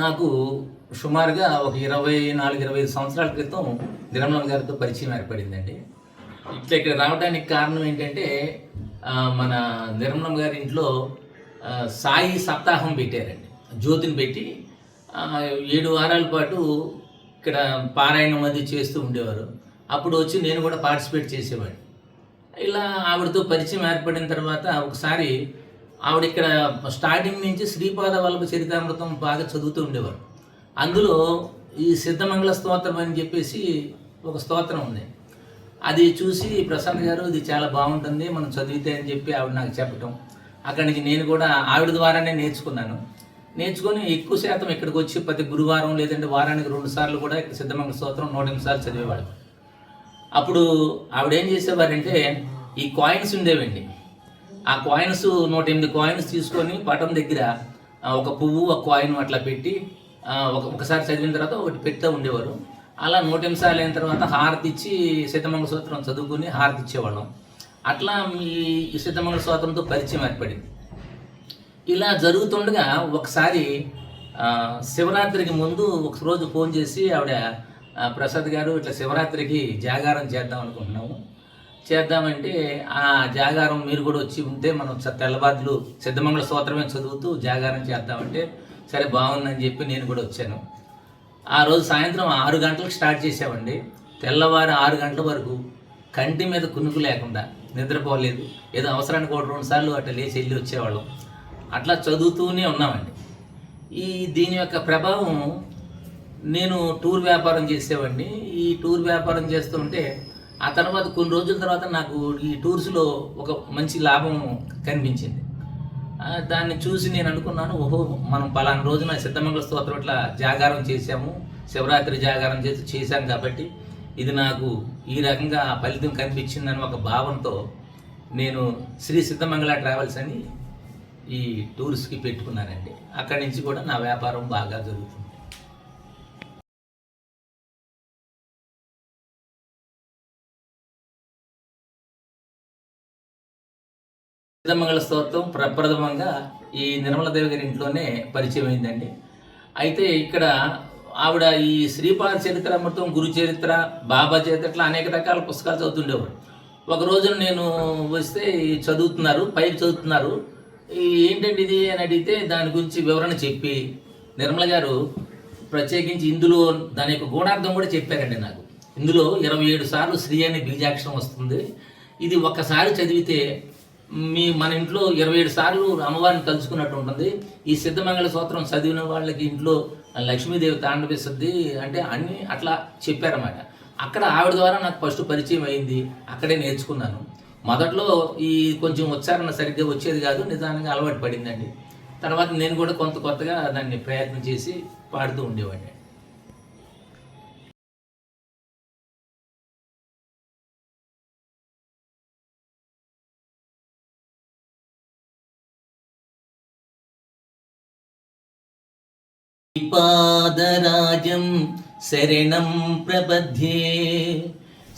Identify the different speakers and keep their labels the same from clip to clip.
Speaker 1: నాకు సుమారుగా ఒక ఇరవై నాలుగు ఇరవై ఐదు సంవత్సరాల క్రితం నిర్మల గారితో పరిచయం ఏర్పడిందండి. ఇట్లా ఇక్కడ రావడానికి కారణం ఏంటంటే మన నిర్మలం గారి ఇంట్లో సాయి సప్తాహం పెట్టారండి. జ్యోతిని పెట్టి ఏడు వారాల పాటు ఇక్కడ పారాయణం అది చేస్తూ ఉండేవారు. అప్పుడు వచ్చి నేను కూడా పార్టిసిపేట్ చేసేవాడిని. ఇలా ఆవిడతో పరిచయం ఏర్పడిన తర్వాత ఒకసారి ఆవిడ ఇక్కడ స్టార్టింగ్ నుంచి శ్రీపాద వల్లభ చరితామృతం బాగా చదువుతూ ఉండేవారు. అందులో ఈ సిద్ధమంగళ స్తోత్రం అని చెప్పేసి ఒక స్తోత్రం ఉంది. అది చూసి ప్రసన్న గారు ఇది చాలా బాగుంటుంది మనం చదివితే అని చెప్పి ఆవిడ నాకు చెప్పటం. అక్కడి నుంచి నేను కూడా ఆవిడ ద్వారానే నేర్చుకున్నాను. నేర్చుకొని ఎక్కువ శాతం ఇక్కడికి వచ్చి ప్రతి గురువారం లేదంటే వారానికి రెండు సార్లు కూడా ఇక్కడ సిద్ధమంగళ స్తోత్రం నూట ఎనిమిది సార్లు చదివేవాడు అప్పుడు ఆవిడ ఏం చేసేవారంటే ఈ కాయిన్స్ ఉండేవండి. ఆ కాయిన్స్ నూట ఎనిమిది కాయిన్స్ తీసుకొని పటం దగ్గర ఒక పువ్వు ఒక కాయిన్ అట్లా పెట్టి ఒక ఒకసారి చదివిన తర్వాత ఒకటి పెడతా ఉండేవారు. అలా నూట ఎనిమిది సార్లు అయిన తర్వాత హారతి ఇచ్చి సిద్ధమంగళ సూత్రం చదువుకుని హారతి ఇచ్చేవాళ్ళం. అట్లా మీ ఈ సిద్ధమంగళ సూత్రంతో పరిచయం ఏర్పడింది. ఇలా జరుగుతుండగా ఒకసారి శివరాత్రికి ముందు ఒక రోజు ఫోన్ చేసి ఆవిడ ప్రసాద్ గారు ఇట్లా శివరాత్రికి జాగారం చేద్దాం అనుకుంటున్నాము. చేద్దామంటే ఆ జాగారం మీరు కూడా వచ్చి ఉంటే మనం తెల్లబాదులు సిద్ధమంగళ స్తోత్రమే చదువుతూ జాగారం చేద్దామంటే సరే బాగుందని చెప్పి నేను కూడా వచ్చాను. ఆ రోజు సాయంత్రం ఆరు గంటలకు స్టార్ట్ చేసామండి తెల్లవారు ఆరు గంటల వరకు కంటి మీద కునుకు లేకుండా నిద్రపోలేదు. ఏదో అవసరానికి ఒకటి రెండు సార్లు అట్లా లేచి వెళ్ళి వచ్చేవాళ్ళం. అట్లా చదువుతూనే ఉన్నామండి. ఈ దీని యొక్క ప్రభావం నేను టూర్ వ్యాపారం చేసేవాడిని. ఈ టూర్ వ్యాపారం చేస్తుంటే ఆ తర్వాత కొన్ని రోజుల తర్వాత నాకు ఈ టూర్స్లో ఒక మంచి లాభం కనిపించింది. దాన్ని చూసి నేను అనుకున్నాను ఓహో మనం పలానా రోజున సిద్ధమంగళ స్తోత్రం ఇట్లా జాగారం చేశాము శివరాత్రి జాగారం చేసి చేశాం కాబట్టి ఇది నాకు ఈ రకంగా ఫలితం కనిపించిందని ఒక భావంతో నేను శ్రీ సిద్ధమంగళ ట్రావెల్స్ అని ఈ టూర్స్కి పెట్టుకున్నానండి. అక్కడి నుంచి కూడా నా వ్యాపారం బాగా జరుగుతుంది. సిద్ధమంగళ స్తోత్రం ప్రప్రథమంగా ఈ నిర్మలదేవి గారి ఇంట్లోనే పరిచయం అయిందండి. అయితే ఇక్కడ ఆవిడ ఈ శ్రీపాద చరిత్ర గురు చరిత్ర బాబా చరిత్ర ఇట్లా అనేక రకాల పుస్తకాలు చదువుతుండేవారు. ఒక రోజున నేను వస్తే చదువుతున్నారు పైకి చదువుతున్నారు. ఈ ఏంటండి ఇది అని అడిగితే దాని గురించి వివరణ చెప్పి నిర్మల గారు ప్రత్యేకించి ఇందులో దాని యొక్క గూఢార్థం కూడా చెప్పారండి నాకు. ఇందులో ఇరవై ఏడు సార్లు శ్రీ అనే బీజాక్షరం వస్తుంది. ఇది ఒక్కసారి చదివితే మీ మన ఇంట్లో ఇరవై ఏడు సార్లు అమ్మవారిని తలుచుకున్నట్టు ఉంటుంది. ఈ సిద్ధమంగళ సూత్రం చదివిన వాళ్ళకి ఇంట్లో లక్ష్మీదేవి తాండవిస్తుంది అంటే అన్ని అట్లా చెప్పారన్నమాట. అక్కడ ఆవిడ ద్వారా నాకు ఫస్ట్ పరిచయం అయింది. అక్కడే నేర్చుకున్నాను. మొదట్లో ఈ కొంచెం ఉచ్చారణ సరిగ్గా వచ్చేది కాదు నిదానంగా అలవాటు పడిందండి. తర్వాత నేను కూడా కొంత కొత్తగా దాన్ని ప్రయత్నం చేసి పాడుతూ ఉండేవాడిని. శ్రీపాదరాజం శరణం ప్రపద్యే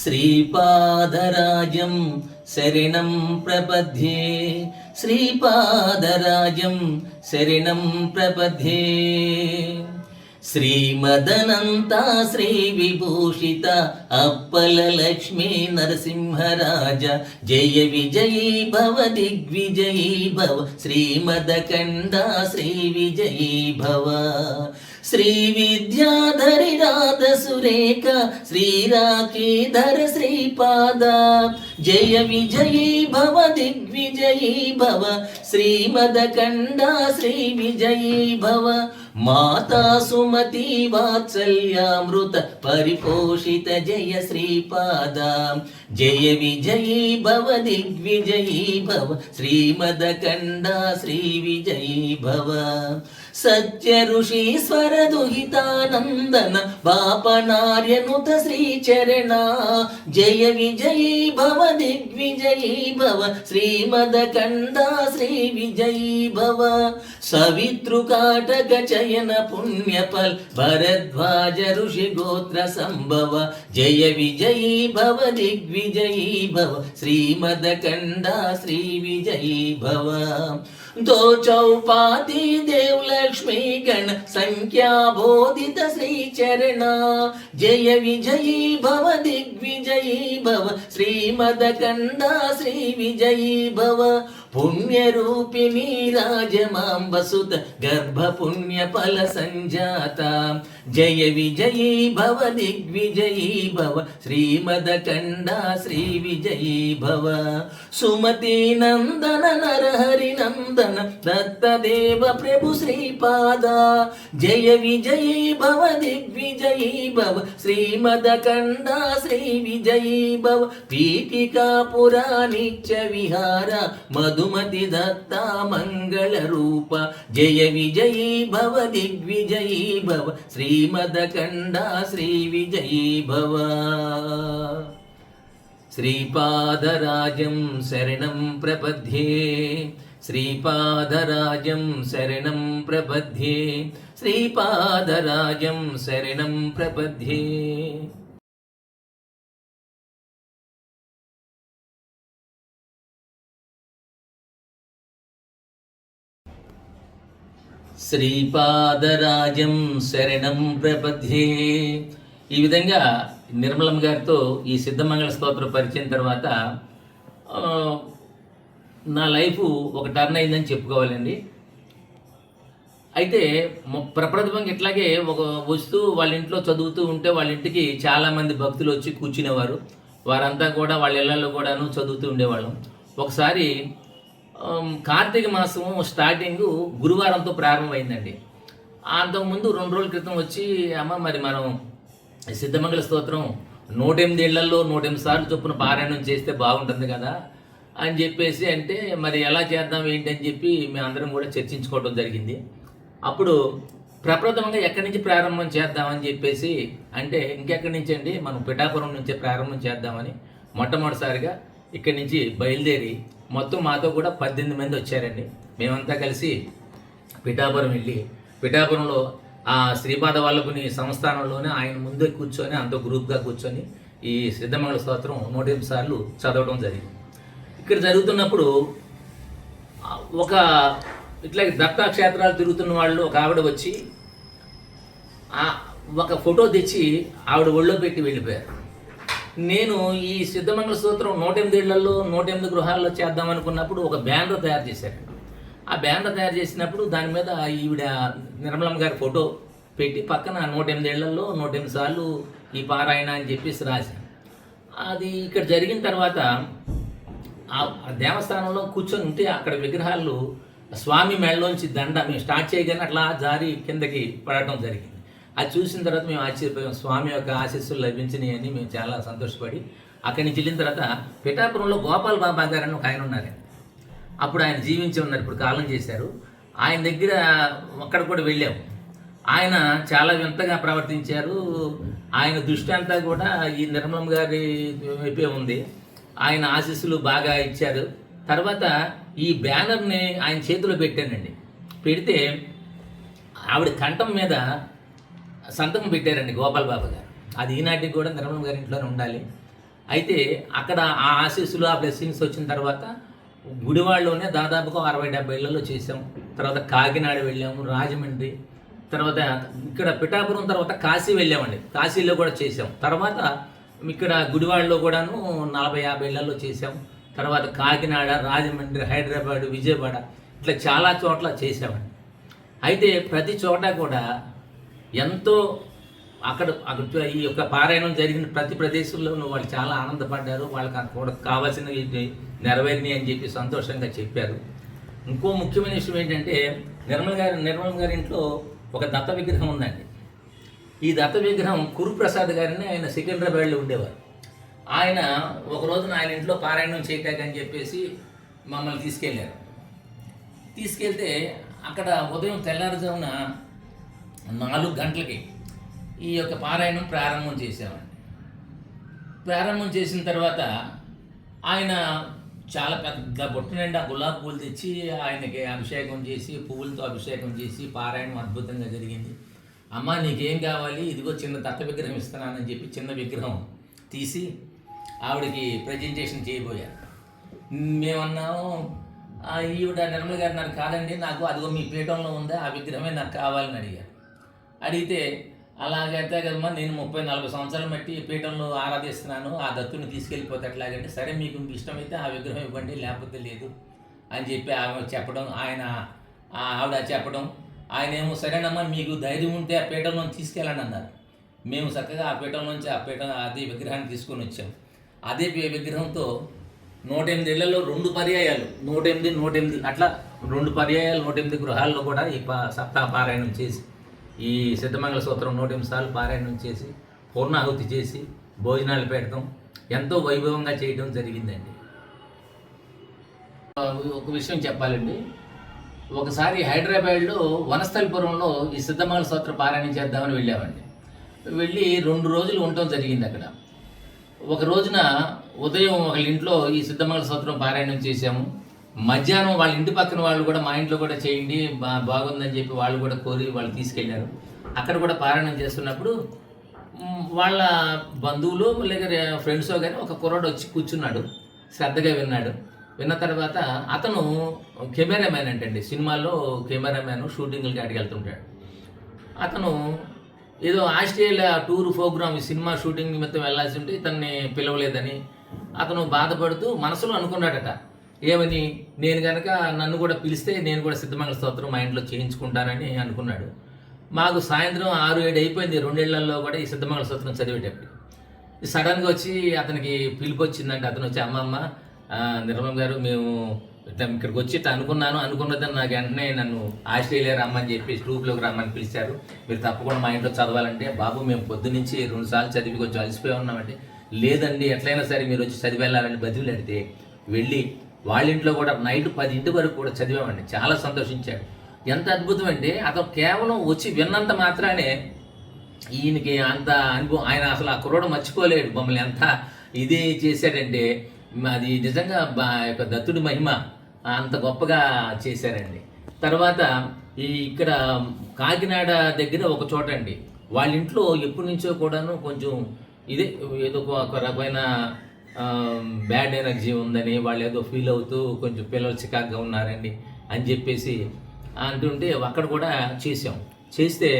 Speaker 1: శ్రీపాదరాజం శరణం ప్రపద్యే శ్రీపాదరాజం శరణం ప్రపద్యే శ్రీమదనంతా శ్రీ విభూషిత అప్పల లక్ష్మీ నరసింహరాజ జయ విజయీ భవ దిగ్విజయీ భవ శ్రీమదకండ శ్రీ విజయీ భవ శ్రీ విద్యాధరి రాధ సురేఖ శ్రీరాకేధర శ్రీపాద. జయ విజయీ భవ దిగ్విజయీ భవ శ్రీమదకండ శ్రీ విజయీ భవ. మాతా సుమతి వాత్సల్యామృత పరిపోషిత జయ శ్రీపాద. జయ విజయీ భవ దిగ్విజయీ భవ శ్రీమదకండ శ్రీ విజయీ భవ. సత్య ఋషీశ్వర దుహితానందన బాపనార్యనుత శ్రీచరణ. జయ విజయీ భవ దిగ్విజయీ భవ శ్రీమదకండ శ్రీ విజయీ భవ. సవితృకాటక చయన పుణ్యఫల్ భరద్వాజ ఋషి గోత్ర సంభవ. జయ విజయీ భవ దిగ్విజయీ భవ శ్రీమదకండ శ్రీ విజయీ భవ. दो चौपाती देव लक्ष्मी गण संख्या बोधित श्री चरणा। जय विजयी भव, दिग्विजयी भव श्रीमद कंदा श्री विजयी भव। పుణ్యరూపిణీ రాజమాం వసుత గర్భపుణ్య ఫల సంజాత. జయ విజయీ భవ దిగ్విజయీ భవ. శ్రీమదకండా శ్రీ విజయీ భవ. సుమతి నందన నరహరి నందన దత్తదేవ ప్రభు శ్రీపాద. జయ విజయీ భవ దిగ్విజయీ భవ. శ్రీమదకండా శ్రీ విజయీ భవ. పీఠికా పురాణిత్య విహార మధు మధుమతి దత్త మంగళరూప జయ విజయీ భవ దిగ్విజయీ భవ. శ్రీమదకండ శ్రీ విజయీ భవ. శ్రీపాదరాజం శరణం ప్రపద్యే. శ్రీపాదరాజం శరణం ప్రపద్యే. శ్రీపాదరాజం శరణం ప్రపద్యే. ప్రపథ్యే ఈ విధంగా నిర్మలం గారితో ఈ సిద్ధమంగళ స్తోత్రం పరిచయం తర్వాత నా లైఫ్ ఒక టర్న్ అయిందని చెప్పుకోవాలండి. అయితే ప్రప్రథమంగా ఇట్లాగే ఒక వస్తూ వాళ్ళ ఇంట్లో చదువుతూ ఉంటే వాళ్ళ ఇంటికి చాలామంది భక్తులు వచ్చి కూర్చునేవారు. వారంతా కూడా వాళ్ళ ఇళ్ళలో కూడాను చదువుతూ ఉండేవాళ్ళం. ఒకసారి కార్తీక మాసం స్టార్టింగ్ గురువారంతో ప్రారంభమైందండి. అంతకుముందు రెండు రోజుల క్రితం వచ్చి అమ్మ మరి మనం సిద్ధమంగళ స్తోత్రం నూట ఎనిమిది ఏళ్ళలో నూట ఎనిమిది సార్లు చొప్పున పారాయణం చేస్తే బాగుంటుంది కదా అని చెప్పేసి అంటే మరి ఎలా చేద్దాం ఏంటి అని చెప్పి అందరం కూడా చర్చించుకోవడం జరిగింది. అప్పుడు ప్రప్రథమంగా ఎక్కడి నుంచి ప్రారంభం చేద్దామని చెప్పేసి అంటే ఇంకెక్కడి నుంచి అండి? మనం పిఠాపురం నుంచే ప్రారంభం చేద్దామని మొట్టమొదటిసారిగా ఇక్కడి నుంచి బయలుదేరి మొత్తం మాతో కూడా పద్దెనిమిది మంది వచ్చారండి. మేమంతా కలిసి పిఠాపురం వెళ్ళి పిఠాపురంలో ఆ శ్రీపాద వల్లభుని సంస్థానంలోనే ఆయన ముందే కూర్చొని అంత గ్రూప్గా కూర్చొని ఈ సిద్ధమంగళ స్తోత్రం నూట ఎనిమిది సార్లు చదవడం జరిగింది. ఇక్కడ జరుగుతున్నప్పుడు ఒక ఇట్లా దత్తాక్షేత్రాలు తిరుగుతున్న వాళ్ళు ఒక ఆవిడ వచ్చి ఒక ఫోటో తెచ్చి ఆవిడ ఒళ్ళో పెట్టి వెళ్ళిపోయారు. నేను ఈ సిద్ధమంగళ సూత్రం నూట ఎనిమిది ఇళ్ళలో నూట ఎనిమిది గృహాల్లో చేద్దాం అనుకున్నప్పుడు ఒక బ్యానర్ తయారు చేశారు. ఆ బ్యానర్ తయారు చేసినప్పుడు దాని మీద ఈవిడ నిర్మలమ్మ గారి ఫోటో పెట్టి పక్కన నూట ఎనిమిది ఏళ్ళలో నూట ఎనిమిది సార్లు ఈ పారాయణ అని చెప్పేసి రాశాను అది ఇక్కడ జరిగిన తర్వాత ఆ దేవస్థానంలో కూర్చొని ఉంటే అక్కడ విగ్రహాలు స్వామి మెడలోంచి దండ మేము స్టార్ట్ చేయగానే అట్లా జారి కిందకి పడటం జరిగింది. అది చూసిన తర్వాత మేము ఆశ్చర్యపోయాం. స్వామి యొక్క ఆశీస్సులు లభించినాయి అని మేము చాలా సంతోషపడి అక్కడి నుంచి వెళ్ళిన తర్వాత పిఠాపురంలో గోపాల్ బాబా గారు అని ఒక ఆయన ఉన్నారు. అప్పుడు ఆయన జీవించి ఉన్నారు. ఇప్పుడు కాలం చేశారు. ఆయన దగ్గర అక్కడ కూడా వెళ్ళాము ఆయన చాలా వింతగా ప్రవర్తించారు. ఆయన దృష్టి అంతా కూడా ఈ నిర్మలం గారి వైపే ఉంది. ఆయన ఆశీస్సులు బాగా ఇచ్చారు. తర్వాత ఈ బ్యానర్ని ఆయన చేతిలో పెట్టానండి. పెడితే ఆవిడ కంఠం మీద సంతకం పెట్టారండి గోపాల్ బాబు గారు. అది ఈనాటికి కూడా నిర్మలం గారి ఇంట్లోనే ఉండాలి. అయితే అక్కడ ఆ ఆశీస్సులు ఆ బ్లెస్సింగ్స్ వచ్చిన తర్వాత గుడివాడలోనే దాదాపుగా అరవై డెబ్బై ఇళ్ళలో చేసాం తర్వాత కాకినాడ వెళ్ళాము రాజమండ్రి తర్వాత ఇక్కడ పిఠాపురం తర్వాత కాశీ వెళ్ళామండి. కాశీలో కూడా చేసాం తర్వాత ఇక్కడ గుడివాడలో కూడాను నలభై యాభై ఇళ్ళలో చేసాం తర్వాత కాకినాడ రాజమండ్రి హైదరాబాద్ విజయవాడ ఇట్లా చాలా చోట్ల చేసామండి అయితే ప్రతి చోట కూడా ఎంతో అక్కడ అక్కడ ఈ యొక్క పారాయణం జరిగిన ప్రతి ప్రదేశంలోనూ వాళ్ళు చాలా ఆనందపడ్డారు. వాళ్ళకి కూడా కావాల్సినవి నెరవేరినాయి అని చెప్పి సంతోషంగా చెప్పారు. ఇంకో ముఖ్యమైన విషయం ఏంటంటే నిర్మల్ గారి నిర్మల్ గారి ఇంట్లో ఒక దత్త విగ్రహం ఉందండి. ఈ దత్త విగ్రహం కురుప్రసాద్ గారిని ఆయన సికింద్రాబాద్లో ఉండేవారు. ఆయన ఒక రోజున ఆయన ఇంట్లో పారాయణం చేయటాకని చెప్పేసి మమ్మల్ని తీసుకెళ్ళారు. తీసుకెళ్తే అక్కడ ఉదయం తెల్లారుజామున నాలుగు గంటలకి ఈ యొక్క పారాయణం ప్రారంభం చేసామండి ప్రారంభం చేసిన తర్వాత ఆయన చాలా పెద్ద బొట్టు నిండా గులాబీ పూలు తెచ్చి ఆయనకి అభిషేకం చేసి పువ్వులతో అభిషేకం చేసి పారాయణం అద్భుతంగా జరిగింది. అమ్మ నీకేం కావాలి? ఇదిగో చిన్న దత్త విగ్రహం ఇస్తున్నానని చెప్పి చిన్న విగ్రహం తీసి ఆవిడకి ప్రజెంటేషన్ చేయబోయారు మేమన్నాము ఈవిడ నిర్మల గారు నాకు కాదండి నాకు అదిగో మీ పీఠంలో ఉందా? ఆ విగ్రహమే నాకు కావాలని అడిగారు. అడిగితే అలాగైతే కదమ్మా నేను ముప్పై నలభై సంవత్సరాలు బట్టి పీఠంలో ఆరాధిస్తున్నాను ఆ దత్తుని తీసుకెళ్ళిపోతే ఎట్లాగంటే సరే మీకు ఇష్టమైతే ఆ విగ్రహం ఇవ్వండి లేకపోతే లేదు. అని చెప్పి ఆమె చెప్పడం ఆయన ఆ ఆవిడ చెప్పడం ఆయన ఏమో సరేనమ్మా మీకు ధైర్యం ఉంటే ఆ పీఠంలో తీసుకెళ్ళండి అన్నారు. మేము చక్కగా ఆ పీఠం నుంచి ఆ పీఠం అదే విగ్రహాన్ని తీసుకొని వచ్చాం. అదే విగ్రహంతో నూట ఎనిమిది ఇళ్ళలో రెండు పర్యాయాలు నూట ఎనిమిది నూట ఎనిమిది అట్లా రెండు పర్యాయాలు నూట ఎనిమిది గృహాల్లో కూడా ఈ సప్తాపారాయణం పారాయణం చేసి ఈ సిద్ధమంగళ సూత్రం నూట ఎనిమిది సార్లు పారాయణం చేసి పూర్ణాహుతి చేసి భోజనాలు పెట్టడం ఎంతో వైభవంగా చేయడం జరిగిందండి. ఒక విషయం చెప్పాలండి. ఒకసారి హైదరాబాద్లో వనస్థలిపురంలో ఈ సిద్ధమంగళ సూత్ర పారాయణం చేద్దామని వెళ్ళామండి. వెళ్ళి రెండు రోజులు ఉండటం జరిగింది అక్కడ. ఒక రోజున ఉదయం ఒకళ్ళ ఇంట్లో ఈ సిద్ధమంగళ సూత్రం పారాయణం చేశాము. మధ్యాహ్నం వాళ్ళ ఇంటి పక్కన వాళ్ళు కూడా మా ఇంట్లో కూడా చేయండి బా బాగుందని చెప్పి వాళ్ళు కూడా కోరి వాళ్ళు తీసుకెళ్ళారు. అక్కడ కూడా పారాయణం చేస్తున్నప్పుడు వాళ్ళ బంధువులు లేక ఫ్రెండ్స్ కానీ ఒక కుర్రాడు వచ్చి కూర్చున్నాడు శ్రద్ధగా విన్నాడు. విన్న తర్వాత అతను కెమెరామ్యాన్ అంటండి. సినిమాల్లో కెమెరామ్యాన్ షూటింగ్లకి అడిగి వెళ్తుంటాడు అతను ఏదో Australia tour program cinema shooting నిమిత్తం వెళ్ళాల్సి ఉంటే ఇతన్ని పిలవలేదని అతను బాధపడుతూ మనసులో అనుకున్నాడట. ఏమని? నేను కనుక నన్ను కూడా పిలిస్తే నేను కూడా సిద్ధమంగళ స్తోత్రం మా ఇంట్లో చేయించుకుంటానని అనుకున్నాడు. మాకు సాయంత్రం ఆరు ఏడు అయిపోయింది. రెండేళ్ళలో కూడా ఈ సిద్ధమంగళ స్తోత్రం చదివేటప్పుడు. సడన్గా వచ్చి అతనికి పిలుపు వచ్చిందంటే అతను వచ్చి అమ్మమ్మ నిర్మల్ గారు మేము ఇక్కడికి వచ్చి అనుకున్నాను. అనుకున్నదని నాకు వెంటనే నన్ను ఆస్ట్రేలియా రమ్మని చెప్పి గ్రూప్లోకి రమ్మని పిలిచారు. మీరు తప్పకుండా మా ఇంట్లో చదవాలంటే బాబు మేము పొద్దు నుంచి రెండు సార్లు చదివి కొంచెం అలసిపోయి ఉన్నామంటే లేదండి ఎట్లయినా సరే మీరు వచ్చి చదివి వెళ్ళాలని బదిలీడితే వెళ్ళి వాళ్ళ ఇంట్లో కూడా నైట్ పది ఇంటి వరకు కూడా చదివామండి చాలా సంతోషించాడు. ఎంత అద్భుతం అంటే అతను కేవలం వచ్చి విన్నంత మాత్రానే ఈయనకి అంత అనుభవం ఆయన అసలు ఆ కుర్రోడు మర్చిపోలేడు. మమ్మల్ని ఎంత ఇది చేశాడంటే అది నిజంగా బా యొక్క దత్తుడి మహిమ అంత గొప్పగా చేశారండి. తర్వాత ఈ ఇక్కడ కాకినాడ దగ్గర ఒక చోట అండి. వాళ్ళ ఇంట్లో ఎప్పటి నుంచో కూడాను కొంచెం ఇదే ఏదో ఒక రకమైన బ్యాడ్ ఎనర్జీ ఉందని వాళ్ళు ఏదో ఫీల్ అవుతూ కొంచెం పిల్లలు చికాగ్గా ఉన్నారండి అని చెప్పేసి అంటుంటే అక్కడ కూడా చేసాం చేస్తే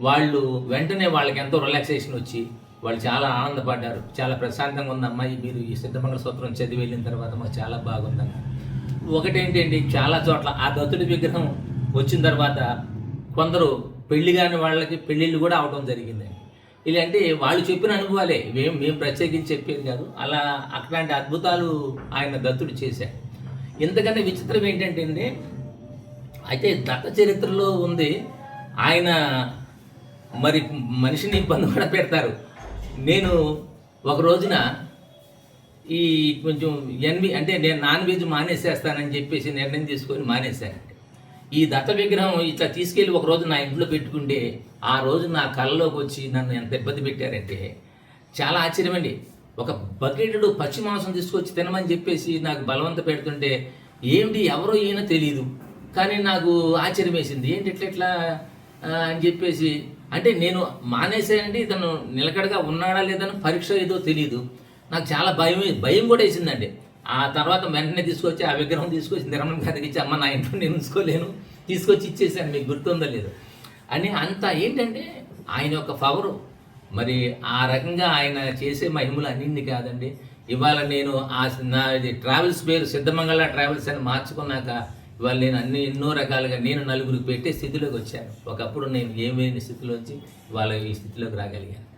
Speaker 1: వాళ్ళు వెంటనే వాళ్ళకి ఎంతో రిలాక్సేషన్ వచ్చి వాళ్ళు చాలా ఆనందపడ్డారు. చాలా ప్రశాంతంగా ఉంది అమ్మాయి మీరు ఈ సిద్ధమంగళ సూత్రం చదివి వెళ్ళిన తర్వాత మాకు చాలా బాగుందన్న ఒకటేంటండి చాలా చోట్ల ఆ దత్తుడి విగ్రహం వచ్చిన తర్వాత కొందరు పెళ్ళి కాని వాళ్ళకి పెళ్ళిళ్ళు కూడా అవడం జరిగిందండి. ఇలాంటి వాళ్ళు చెప్పిన అనుభవాలే. మేము మేము ప్రత్యేకించి చెప్పేది కాదు. అలా అట్లాంటి అద్భుతాలు ఆయన దత్తుడు చేశారు ఇంతకన్నా విచిత్రం ఏంటంటే అండి అయితే దత్త చరిత్రలో ఉంది. ఆయన మరి మనిషిని ఇబ్బంది కూడా పెడతారు. నేను ఒక రోజున ఈ కొంచెం ఎన్వి అంటే నేను నాన్ వెజ్ మానేసేస్తానని చెప్పేసి నిర్ణయం తీసుకొని మానేశాను. ఈ దత్త విగ్రహం ఇట్లా తీసుకెళ్ళి ఒక రోజు నా ఇంట్లో పెట్టుకుంటే ఆ రోజు నా కళ్ళలోకి వచ్చి నన్ను ఎంత ఇబ్బంది పెట్టారంటే చాలా ఆశ్చర్యమండి. ఒక బకెటుడు పచ్చి మాంసం తీసుకొచ్చి తినమని చెప్పేసి నాకు బలవంత పెడుతుంటే ఏమిటి ఎవరో ఈయన తెలియదు కానీ నాకు ఆశ్చర్యం వేసింది. ఏంటి ఇట్లా ఇట్లా అని చెప్పేసి. అంటే నేను మానేసానండి ఇతను నిలకడగా ఉన్నాడా లేదని పరీక్ష ఏదో తెలియదు నాకు చాలా భయం భయం కూడా వేసిందండి. ఆ తర్వాత వెంటనే తీసుకొచ్చి ఆ విగ్రహం తీసుకొచ్చి నిర్మల గారికి ఇచ్చి అమ్మ నా ఇంట్లో నేను ఉంచుకోలేను. తీసుకొచ్చి ఇచ్చేసాను మీకు గుర్తుందో లేదు. అని అంత ఏంటంటే ఆయన యొక్క పవరు మరి ఆ రకంగా ఆయన చేసే మహిమలు అన్నింటి కాదండి. ఇవాళ నేను ఆ నా ఇది ట్రావెల్స్ పేరు సిద్ధమంగళ ట్రావెల్స్ అని మార్చుకున్నాక ఇవాళ నేను అన్ని ఎన్నో రకాలుగా నేను నలుగురికి పెట్టే స్థితిలోకి వచ్చాను. ఒకప్పుడు నేను ఏమైన స్థితిలోంచి ఇవాళ ఈ స్థితిలోకి రాగలిగాను.